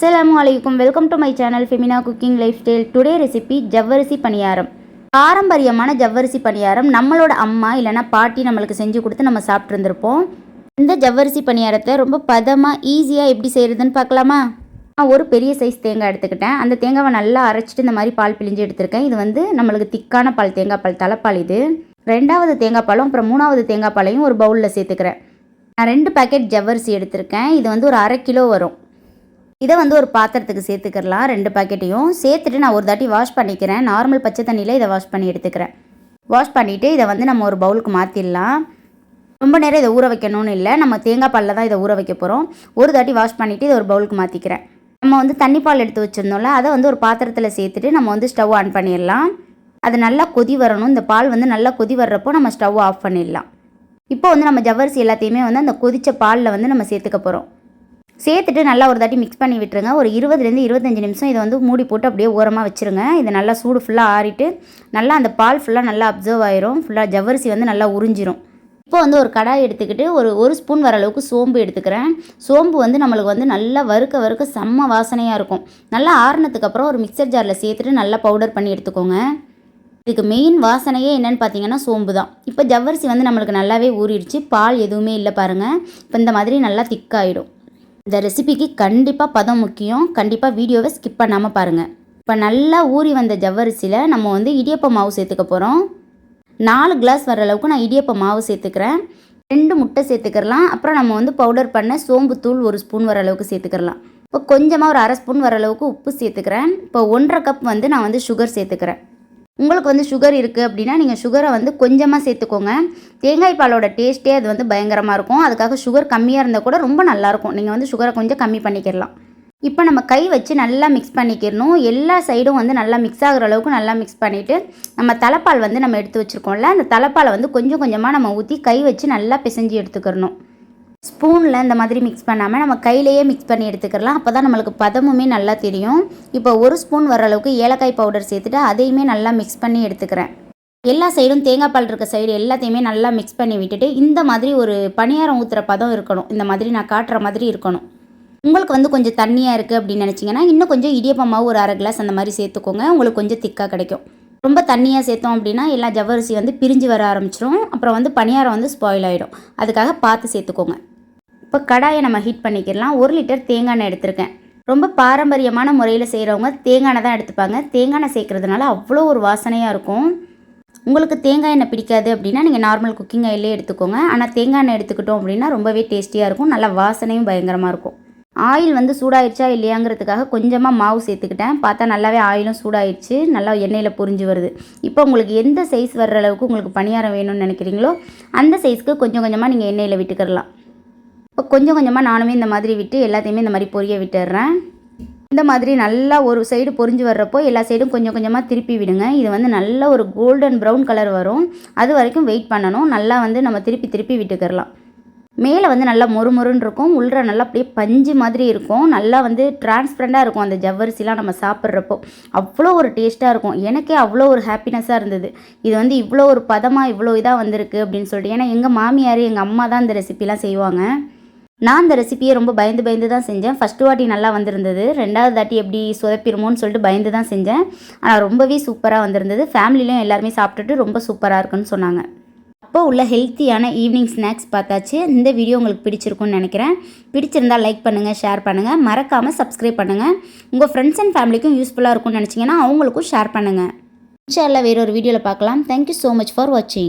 அஸ்லாம் அலைக்கும். Welcome to my channel Femina cooking lifestyle. Today recipe ஜவ்வரிசி பணியாரம். பாரம்பரியமான ஜவ்வரிசி பணியாரம் நம்மளோட அம்மா இல்லைன்னா பாட்டி நம்மளுக்கு செஞ்சு கொடுத்து நம்ம சாப்பிட்ருந்துருப்போம் இந்த ஜவ்வரிசி பணியாரத்தை ரொம்ப பதமாக ஈஸியாக எப்படி செய்கிறதுன்னு பார்க்கலாமா? நான் ஒரு பெரிய சைஸ் தேங்காய் எடுத்துக்கிட்டேன். அந்த தேங்காவை நல்லா அரைச்சிட்டு இந்த மாதிரி பால் பிழிஞ்சு எடுத்திருக்கேன். இது வந்து நம்மளுக்கு திக்கான பால் தேங்காய் பால் தலைப்பால் இது. ரெண்டாவது தேங்காய் பாலும் அப்புறம் மூணாவது தேங்காய் பாலையும் ஒரு பவுலில் சேர்த்துக்கிறேன். நான் ரெண்டு பேக்கெட் ஜவ்வரிசி எடுத்திருக்கேன். இது வந்து ஒரு அரை கிலோ வரும். இதை வந்து ஒரு பாத்திரத்துக்கு சேர்த்துக்கிறலாம் ரெண்டு பாக்கெட்டையும் சேர்த்துட்டு நான் ஒரு தாட்டி வாஷ் பண்ணிக்கிறேன். நார்மல் பச்சை தண்ணியில் இதை வாஷ் பண்ணி எடுத்துக்கிறேன். வாஷ் பண்ணிவிட்டு இதை வந்து நம்ம ஒரு பவுலுக்கு மாற்றிடலாம் ரொம்ப நேரம் இதை ஊற வைக்கணும்னு இல்லை. நம்ம தேங்காய் பாலில் தான் இதை ஊற வைக்க போகிறோம் ஒரு தாட்டி வாஷ் பண்ணிவிட்டு இதை ஒரு பவுலுக்கு மாற்றிக்கிறேன் நம்ம வந்து தண்ணி பால் எடுத்து வச்சுருந்தோம்ல அதை வந்து ஒரு பாத்திரத்தில் சேர்த்துட்டு நம்ம வந்து ஸ்டவ் ஆன் பண்ணிடலாம். அது நல்லா கொதி வரணும். இந்த பால் வந்து நல்லா கொதி வர்றப்போ நம்ம ஸ்டவ் ஆஃப் பண்ணிடலாம். இப்போ வந்து நம்ம ஜவ்வரிசி எல்லாத்தையுமே வந்து அந்த கொதித்த பாலில் வந்து நம்ம சேர்த்துக்க போகிறோம் சேர்த்துட்டு நல்லா ஒரு தாட்டி மிக்ஸ் பண்ணி விட்டுருங்க. ஒரு இருபதுலேருந்து இருபத்தஞ்சி நிமிஷம் இதை வந்து மூடி போட்டு அப்படியே ஓரமாக வச்சுருங்க. இதை நல்லா சூடு ஃபுல்லாக ஆறிட்டு நல்லா அந்த பால் ஃபுல்லாக நல்லா அப்சர்வ் ஆயிரும். ஃபுல்லாக ஜவ்வரிசி வந்து நல்லா உறிஞ்சிரும். இப்போ வந்து ஒரு கடாய் எடுத்துக்கிட்டு ஒரு ஒரு ஸ்பூன் வர அளவுக்கு சோம்பு எடுத்துக்கிறேன். சோம்பு வந்து நம்மளுக்கு வந்து நல்லா வறுக்க வறுக்க செம்ம வாசனையாக இருக்கும். நல்லா ஆறுனதுக்கப்புறம் ஒரு மிக்சர் ஜாரில் சேர்த்துட்டு நல்லா பவுடர் பண்ணி எடுத்துக்கோங்க. இதுக்கு மெயின் வாசனையே என்னென்னு பார்த்தீங்கன்னா சோம்பு தான். இப்போ ஜவ்வரிசி வந்து நம்மளுக்கு நல்லாவே ஊறிடுச்சு. பால் எதுவுமே இல்லை பாருங்கள் இப்போ இந்த மாதிரி நல்லா திக்காயிடும் இந்த ரெசிபிக்கு கண்டிப்பாக பதம் முக்கியம். கண்டிப்பாக வீடியோவை ஸ்கிப் பண்ணாமல் பாருங்கள் இப்போ நல்லா ஊறி வந்த ஜவ்வரிசியில் நம்ம வந்து இடியப்ப மாவு சேர்த்துக்க போகிறோம் நாலு கிளாஸ் வர அளவுக்கு நான் இடியப்ப மாவு சேர்த்துக்கிறேன். ரெண்டு முட்டை சேர்த்துக்கிறலாம் அப்புறம் நம்ம வந்து பவுடர் பண்ண சோம்பு தூள் ஒரு ஸ்பூன் வர அளவுக்கு சேர்த்துக்கிறலாம் இப்போ கொஞ்சமாக ஒரு அரை ஸ்பூன் வர அளவுக்கு உப்பு சேர்த்துக்கிறேன். இப்போ ஒன்றரை கப் வந்து நான் வந்து சுகர் சேர்த்துக்கிறேன். உங்களுக்கு வந்து சுகர் இருக்குது அப்படின்னா நீங்கள் சுகரை வந்து கொஞ்சமாக சேர்த்துக்கோங்க. தேங்காய் பாலோட டேஸ்ட்டே அது வந்து பயங்கரமாக இருக்கும். அதுக்காக சுகர் கம்மியாக இருந்தால் கூட ரொம்ப நல்லாயிருக்கும் நீங்கள் வந்து சுகரை கொஞ்சம் கம்மி பண்ணிக்கிடலாம். இப்போ நம்ம கை வச்சு நல்லா மிக்ஸ் பண்ணிக்கிறணும் எல்லா சைடும் வந்து நல்லா மிக்ஸ் ஆகிற அளவுக்கு நல்லா மிக்ஸ் பண்ணிவிட்டு நம்ம தலைப்பால் வந்து நம்ம எடுத்து வச்சுருக்கோம்ல அந்த தலைப்பாலை வந்து கொஞ்சம் கொஞ்சமாக நம்ம ஊற்றி கை வச்சு நல்லா பிசைஞ்சு எடுத்துக்கிறணும் ஸ்பூனில் இந்த மாதிரி மிக்ஸ் பண்ணாமல் நம்ம கையிலேயே மிக்ஸ் பண்ணி எடுத்துக்கலாம். அப்போ தான் நம்மளுக்கு பதமுமே நல்லா தெரியும். இப்போ ஒரு ஸ்பூன் வர அளவுக்கு ஏலக்காய் பவுடர் சேர்த்துட்டு அதையுமே நல்லா மிக்ஸ் பண்ணி எடுத்துக்கிறேன். எல்லா சைடும் தேங்காய் பால் இருக்க சைடு எல்லாத்தையுமே நல்லா மிக்ஸ் பண்ணி விட்டுட்டு இந்த மாதிரி ஒரு பணியாரம் ஊற்றுற பதம் இருக்கணும். இந்த மாதிரி நான் காட்டுற மாதிரி இருக்கணும். உங்களுக்கு வந்து கொஞ்சம் தண்ணியாக இருக்குது அப்படின்னு நினச்சிங்கன்னா இன்னும் கொஞ்சம் இடியப்பமாவு ஒரு அரை கிளாஸ் அந்த மாதிரி சேர்த்துக்கோங்க. உங்களுக்கு கொஞ்சம் திக்காக கிடைக்கும். ரொம்ப தண்ணியாக சேர்த்தோம் அப்படின்னா எல்லா ஜவ்வரிசி வந்து பிரிஞ்சு வர ஆரம்பிச்சிடும் அப்புறம் வந்து பணியாரம் வந்து ஸ்பாயில் ஆகிடும் அதுக்காக பார்த்து சேர்த்துக்கோங்க. இப்போ கடாயை நம்ம ஹீட் பண்ணிக்கிடலாம். ஒரு லிட்டர் தேங்காய் எண்ணெய் எடுத்திருக்கேன். ரொம்ப பாரம்பரியமான முறையில் செய்கிறவங்க தேங்காய் எண்ணெய் தான் எடுத்துப்பாங்க. தேங்காய் எண்ணெய் சேர்க்குறதுனால அவ்வளோ ஒரு வாசனையாக இருக்கும். உங்களுக்கு தேங்காய் எண்ணெய் பிடிக்காது அப்படின்னா நீங்கள் நார்மல் குக்கிங் ஆயிலே எடுத்துக்கோங்க. ஆனால் தேங்காய் எண்ணெய் எடுத்துக்கிட்டோம் அப்படின்னா ரொம்பவே டேஸ்டியாக இருக்கும். நல்லா வாசனையும் பயங்கரமாக இருக்கும். ஆயில் வந்து சூடாயிடுச்சா இல்லையாங்கிறதுக்காக கொஞ்சமாக மாவு சேர்த்துக்கிட்டேன். பார்த்தா நல்லாவே ஆயிலும் சூடாயிடுச்சு நல்லா எண்ணெயில் பொரிஞ்சு வருது. இப்போ உங்களுக்கு எந்த சைஸ் வர்ற அளவுக்கு உங்களுக்கு பணியாரம் வேணும்னு நினைக்கிறீங்களோ அந்த சைஸ்க்கு கொஞ்சம் கொஞ்சமாக நீங்கள் எண்ணெயில் விட்டுக்கிடலாம். இப்போ கொஞ்சம் கொஞ்சமாக நானுமே இந்த மாதிரி விட்டு எல்லாத்தையுமே இந்த மாதிரி பொரிய விட்டுடுறேன் இந்த மாதிரி நல்லா ஒரு சைடு பொரிஞ்சு வர்றப்போ எல்லா சைடும் கொஞ்சம் கொஞ்சமாக திருப்பி விடுங்க. இது வந்து நல்ல ஒரு கோல்டன் ப்ரௌன் கலர் வரும். அது வரைக்கும் வெயிட் பண்ணணும். நல்லா வந்து நம்ம திருப்பி திருப்பி விட்டுக்கிறலாம். மேலே வந்து நல்லா மொறுமொருன்னு இருக்கும். உள்ள நல்லா அப்படியே பஞ்சு மாதிரி இருக்கும். நல்லா வந்து டிரான்ஸ்பரண்ட்டாக இருக்கும் அந்த ஜவ்வரிசிலாம் நம்ம சாப்பிட்றப்போ. அவ்வளோ ஒரு டேஸ்ட்டாக இருக்கும். எனக்கே அவ்வளோ ஒரு ஹாப்பினஸ்ஸாக இருந்தது. இது வந்து இவ்வளோ ஒரு பதமாக இவ்வளோ இதாக வந்திருக்கு அப்படின்னு சொல்லிட்டு. ஏன்னா எங்கள் மாமியார் எங்கள் அம்மா தான் இந்த ரெசிபிலாம் செய்வாங்க. நான் அந்த ரெசிபியை ரொம்ப பயந்து பயந்து தான் செஞ்சேன். ஃபஸ்ட்டு வாட்டி நல்லா வந்திருந்தது. ரெண்டாவது தாட்டி எப்படி சொதப்பிடுமோன்னு சொல்லிட்டு பயந்து தான் செஞ்சேன். ஆனால் ரொம்பவே சூப்பராக வந்திருந்தது. ஃபேமிலியிலையும் எல்லாருமே சாப்பிட்டுட்டு ரொம்ப சூப்பராக இருக்குன்னு சொன்னாங்க. அப்போ உள்ள ஹெல்த்தியான ஈவினிங் ஸ்நாக்ஸ் பார்த்தாச்சு. இந்த வீடியோ உங்களுக்கு பிடிச்சிருக்கும்னு நினைக்கிறேன். பிடிச்சிருந்தால் லைக் பண்ணுங்கள் ஷேர் பண்ணுங்கள் மறக்காமல் சப்ஸ்கிரைப் பண்ணுங்கள் உங்கள் ஃப்ரெண்ட்ஸ் அண்ட் ஃபேமிலிக்கும் யூஸ்ஃபுல்லாக இருக்கும்னு நினச்சிங்கன்னா அவங்களுக்கும் ஷேர் பண்ணுங்கள் இன்ஷால்லா வேறொரு வீடியோவில் பார்க்கலாம். தேங்க்யூ ஸோ மச் ஃபார் வாட்சிங்